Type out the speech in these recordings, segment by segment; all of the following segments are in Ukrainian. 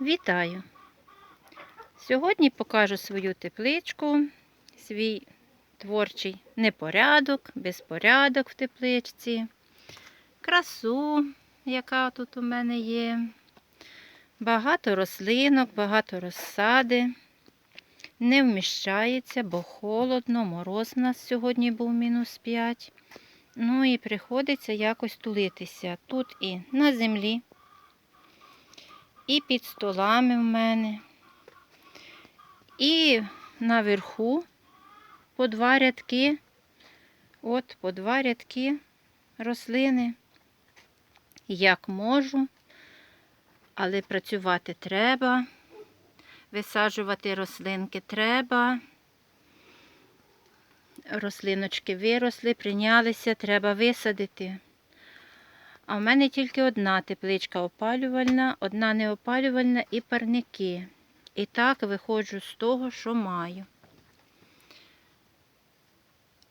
Вітаю! Сьогодні покажу свою тепличку, свій творчий непорядок, безпорядок в тепличці, красу, яка тут у мене є, багато рослинок, багато розсади. Не вміщається, бо холодно, мороз у нас сьогодні був мінус 5. Ну і приходиться якось тулитися. Тут і на землі, і під столами в мене, і наверху по два рядки, от по два рядки рослини. Як можу, але працювати треба, висаджувати рослинки треба. Рослиночки виросли, прийнялися, треба висадити. А в мене тільки одна тепличка опалювальна, одна неопалювальна і парники. І так виходжу з того, що маю.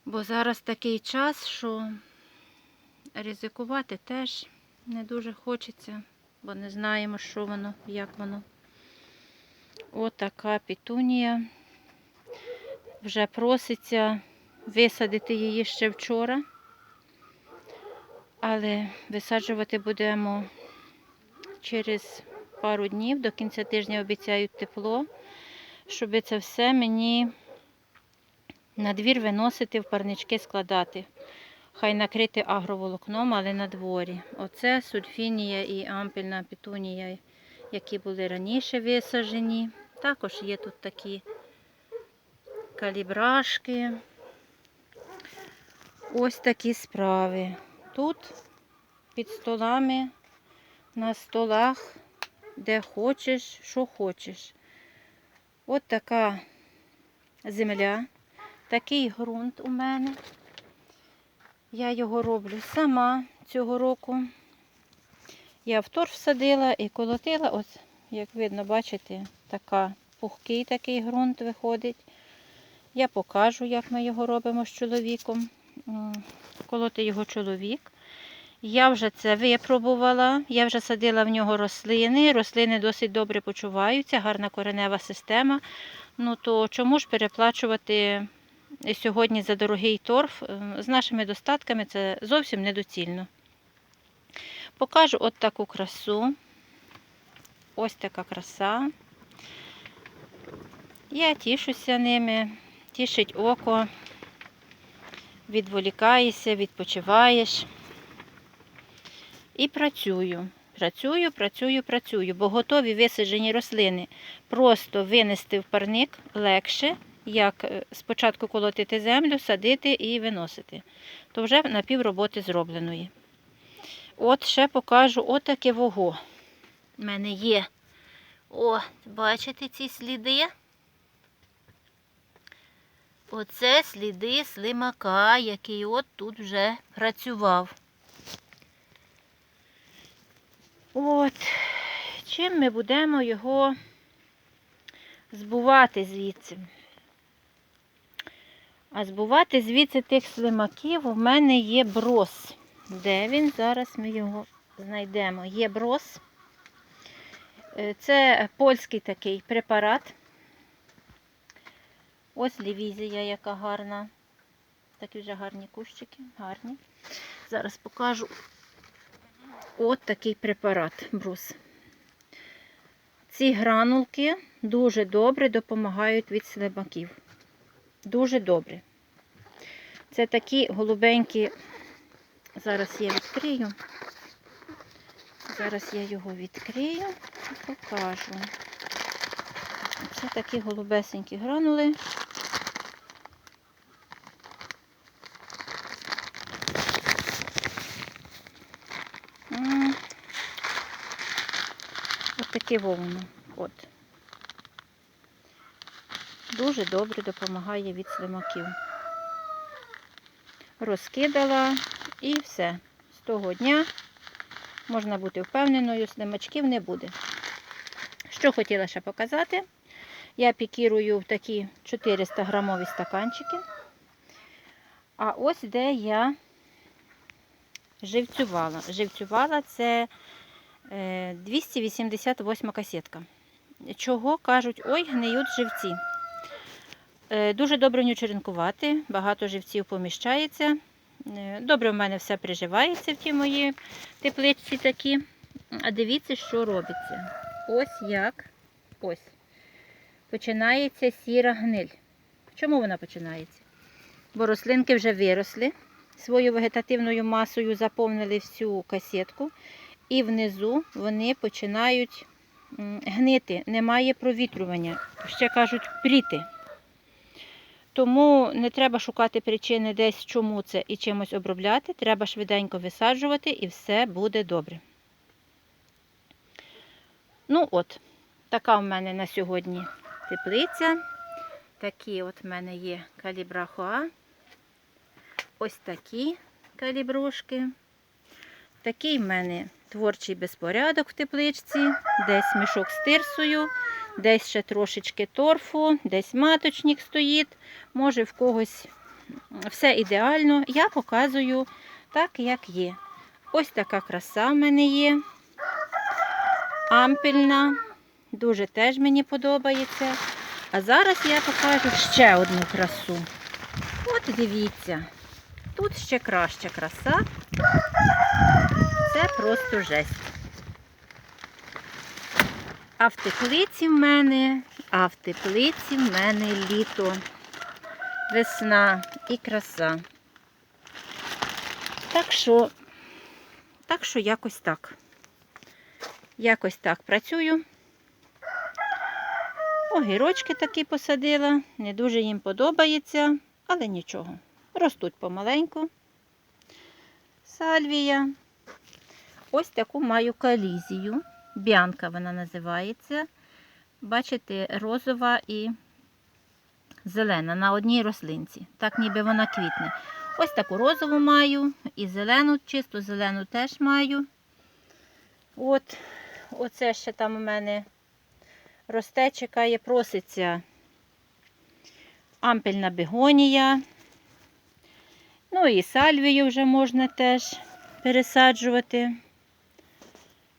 Бо зараз такий час, що ризикувати теж не дуже хочеться, бо не знаємо, що воно, як воно. Отака пітунія. Вже проситься висадити її ще вчора. Але висаджувати будемо через пару днів, до кінця тижня обіцяють тепло, щоб це все мені на двір виносити, в парнички складати. Хай накрити агроволокном, але на дворі. Оце сульфінія і ампельна петунія, які були раніше висаджені. Також є тут такі калібрашки. Ось такі справи. Тут під столами, на столах, де хочеш, що хочеш. От така земля, такий ґрунт у мене. Я його роблю сама цього року. Я в торф садила і колотила, ось, як видно, бачите, така пухкий такий ґрунт виходить. Я покажу, як ми його робимо з чоловіком. Колоти його чоловік. Я вже це випробувала, я вже садила в нього рослини. Рослини досить добре почуваються, гарна коренева система. Ну то чому ж переплачувати сьогодні за дорогий торф? Е, З нашими достатками це зовсім недоцільно. Покажу от таку красу. Ось така краса. Я тішуся ними, тішить око, відволікаєшся, відпочиваєш. І працюю. Працюю, працюю, працюю, бо готові висаджені рослини просто винести в парник легше, як е, спочатку колотити землю, садити і виносити. То вже на пів роботи зробленої. От ще покажу отаке вого. У мене є. О, бачите ці сліди? Оце сліди слимака, який от тут вже працював. От, чим ми будемо його збувати звідси? А збувати звідси тих слимаків у мене є брос. Де він? Зараз ми його знайдемо. Є брос. Е, Це польський такий препарат. Ось лівізія, яка гарна. Такі вже гарні кущики, гарні. Зараз покажу от такий препарат брус. Ці гранулки дуже добре допомагають від слимаків. Дуже добре. Це такі голубенькі. Зараз я відкрию. Зараз я його відкрию і покажу. Це такі голубесенькі гранули. Ось таке вовно. От. Дуже добре допомагає від слимаків. Розкидала і все. З того дня можна бути впевненою, слимачків не буде. Що хотіла ще показати, я пікірую в такі 400 грамові стаканчики. А ось де я живцювала. Живцювала це 288 касетка. чого кажуть, ой, гниють живці. Е, Дуже добре нього багато живців поміщається. Е, Добре в мене все приживається в тій моїй тепличці такі. А дивіться, що робиться. Ось як. Ось. Починається сіра гниль. Чому вона починається? Бо рослинки вже виросли, свою вегетативною масою заповнили всю касетку, і внизу вони починають гнити, немає провітрювання, ще кажуть, пріти. Тому не треба шукати причини десь, чому це і чимось обробляти. Треба швиденько висаджувати і все буде добре. Ну от, така в мене на сьогодні теплиця. Такі от в мене є калібрахоа. Ось такі каліброшки. Такий в мене творчий безпорядок в тепличці. Десь мішок з тирсою, десь ще трошечки торфу, десь маточник стоїть. Може в когось все ідеально. Я показую так, як є. Ось така краса в мене є. Ампельна. Дуже теж мені подобається. А зараз я покажу ще одну красу. От дивіться, тут ще краща краса. Просто жесть. А в теплиці в мене, а в теплиці в мене літо, весна і краса. Так що, так що якось так. Якось так працюю. Огірочки такі посадила, не дуже їм подобається, але нічого. Ростуть помаленьку. Сальвія. Ось таку маю калізію. Бянка вона називається. Бачите, розова і зелена на одній рослинці. Так ніби вона квітне. Ось таку розову маю і зелену, чисту зелену теж маю. От, оце ще там у мене росте, чекає, проситься ампельна бегонія. Ну і сальвію вже можна теж пересаджувати.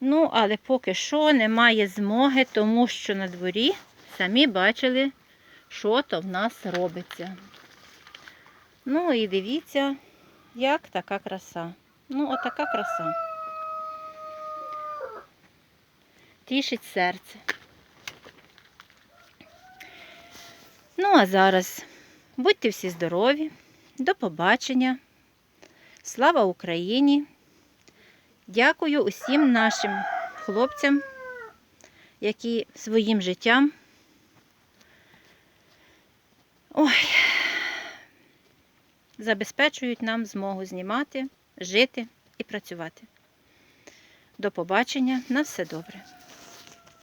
Ну, але поки що немає змоги, тому що на дворі самі бачили, що то в нас робиться. Ну і дивіться, як така краса. Ну, отака краса. Тішить серце. Ну, а зараз будьте всі здорові, до побачення. Слава Україні! Дякую усім нашим хлопцям, які своїм життям ой, забезпечують нам змогу знімати, жити і працювати. До побачення, на все добре.